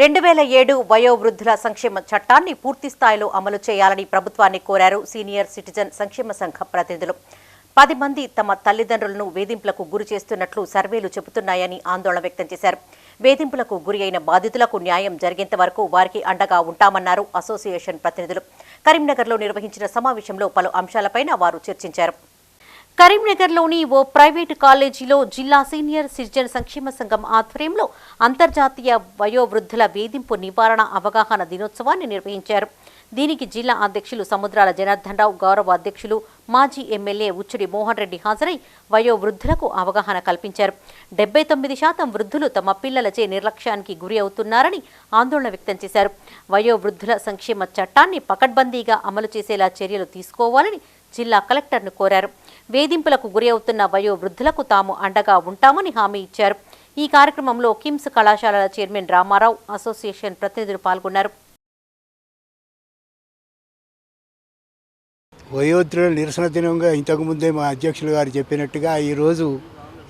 రెండు వేల ఏడు వయోవృద్ధుల సంక్షేమ చట్టాన్ని పూర్తి స్థాయిలో అమలు చేయాలని ప్రభుత్వాన్ని కోరారు సీనియర్ సిటిజన్ సంక్షేమ సంఘ ప్రతినిధులు. పది మంది తమ తల్లిదండ్రులను వేధింపులకు గురి చేస్తున్నట్లు సర్వేలు చెబుతున్నాయని ఆందోళన వ్యక్తం చేశారు. వేధింపులకు గురి అయిన బాధితులకు న్యాయం జరిగేంత వరకు వారికి అండగా ఉంటామన్నారు అసోసియేషన్ ప్రతినిధులు. కరీంనగర్లో నిర్వహించిన సమావేశంలో పలు అంశాలపైన వారు చర్చించారు. కరీంనగర్లోని ఓ ప్రైవేటు కాలేజీలో జిల్లా సీనియర్ సిటిజన్ సంక్షేమ సంఘం ఆధ్వర్యంలో అంతర్జాతీయ వయోవృద్ధుల వేధింపు నివారణ అవగాహన దినోత్సవాన్ని నిర్వహించారు. దీనికి జిల్లా అధ్యక్షులు సముద్రాల జనార్దన్ రావు గౌరవ అధ్యక్షులు మాజీ ఎమ్మెల్యే ఉచ్చుడి మోహన్ రెడ్డి హాజరై వయోవృద్ధులకు అవగాహన కల్పించారు. డెబ్బై తొమ్మిది శాతం వృద్ధులు తమ పిల్లలచే నిర్లక్ష్యానికి గురి అవుతున్నారని ఆందోళన వ్యక్తం చేశారు. వయోవృద్ధుల సంక్షేమ చట్టాన్ని పకడ్బందీగా అమలు చేసేలా చర్యలు తీసుకోవాలని జిల్లా కలెక్టర్ను కోరారు. వేధింపులకు గురి అవుతున్న వయో వృద్ధులకు తాము అండగా ఉంటామని హామీ ఇచ్చారు. ఈ కార్యక్రమంలో కిమ్స్ కళాశాలల చైర్మన్ రామారావు అసోసియేషన్ ప్రతినిధులు పాల్గొన్నారు. వయోధుల నిరసన దినంగా ఇంతకుముందే మా అధ్యక్షులు గారు చెప్పినట్టుగా ఈరోజు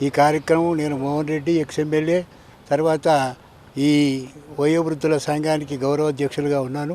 ఈ కార్యక్రమం నేను మోహన్ రెడ్డి ఎక్స్ఎమ్మెల్యే తర్వాత ఈ వయోవృద్ధుల సంఘానికి గౌరవ అధ్యక్షులుగా ఉన్నాను.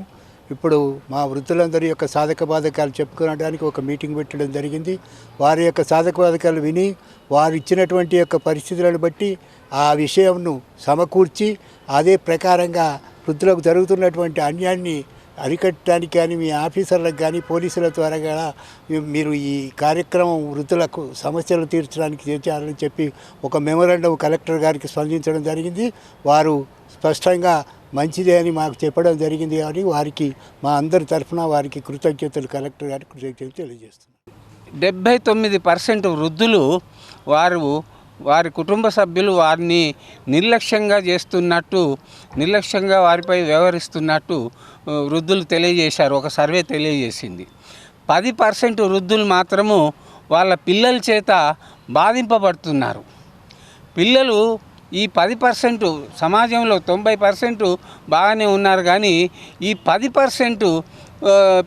ఇప్పుడు మా వృద్ధులందరి యొక్క సాధక బాధకాలు చెప్పుకోవడానికి ఒక మీటింగ్ పెట్టడం జరిగింది. వారి యొక్క సాధక బాధకాలు విని వారు ఇచ్చినటువంటి యొక్క పరిస్థితులను బట్టి ఆ విషయంను సమకూర్చి అదే ప్రకారంగా వృద్ధులకు జరుగుతున్నటువంటి అన్యాన్ని అరికట్టడానికి కానీ మీ ఆఫీసర్లకు కానీ పోలీసుల ద్వారా కూడా మీరు ఈ కార్యక్రమం వృద్ధులకు సమస్యలు తీర్చడానికి చేర్చాలని చెప్పి ఒక మెమోరాండం కలెక్టర్ గారికి స్పందించడం జరిగింది. వారు స్పష్టంగా మంచిదే అని మాకు చెప్పడం జరిగింది కాబట్టి వారికి మా అందరి తరఫున వారికి కృతజ్ఞతలు కలెక్టర్ గారికి కృతజ్ఞతలు తెలియజేస్తున్నాను డెబ్భై తొమ్మిది పర్సెంట్ వృద్ధులు వారు వారి కుటుంబ సభ్యులు వారిని నిర్లక్ష్యంగా చేస్తున్నట్టు నిర్లక్ష్యంగా వారిపై వ్యవహరిస్తున్నట్టు వృద్ధులు తెలియజేశారు ఒక సర్వే తెలియజేసింది. పది పర్సెంట్ వృద్ధులు మాత్రము వాళ్ళ పిల్లల చేత బాధింపబడుతున్నారు. పిల్లలు ఈ పది పర్సెంట్ సమాజంలో తొంభై పర్సెంట్ బాగానే ఉన్నారు కానీ ఈ పది పర్సెంట్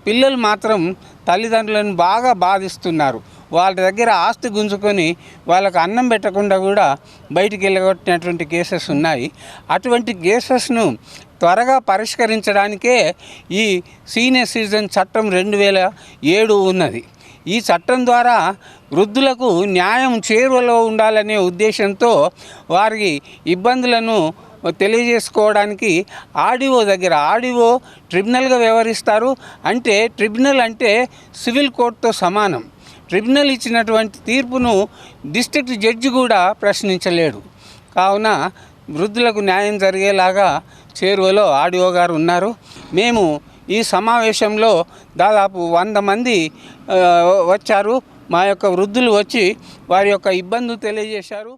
పిల్లలు మాత్రం తల్లిదండ్రులను బాగా బాధిస్తున్నారు. వాళ్ళ దగ్గర ఆస్తి గుంజుకొని వాళ్ళకు అన్నం పెట్టకుండా కూడా బయటికి వెళ్ళగొట్టినటువంటి కేసెస్ ఉన్నాయి. అటువంటి కేసెస్ను త్వరగా పరిష్కరించడానికే ఈ సీనియర్ సిటిజన్ చట్టం రెండు వేల ఏడు ఉన్నది. ఈ చట్టం ద్వారా వృద్ధులకు న్యాయం చేరువలో ఉండాలనే ఉద్దేశంతో వారికి ఇబ్బందులను తెలియజేసుకోవడానికి ఆడిఓ దగ్గర ఆడిఓ ట్రిబ్యునల్గా వ్యవహరిస్తారు. అంటే ట్రిబ్యునల్ అంటే సివిల్ కోర్టుతో సమానం. ట్రిబ్యునల్ ఇచ్చినటువంటి తీర్పును డిస్ట్రిక్ట్ జడ్జి కూడా ప్రశ్నించలేడు. కావున వృద్ధులకు న్యాయం జరిగేలాగా చేరువలో ఆడియో గారు ఉన్నారు. మేము ఈ సమావేశంలో దాదాపు వంద మంది వచ్చారు. మా యొక్క వృద్ధులు వచ్చి వారి యొక్క ఇబ్బందులు తెలియజేశారు.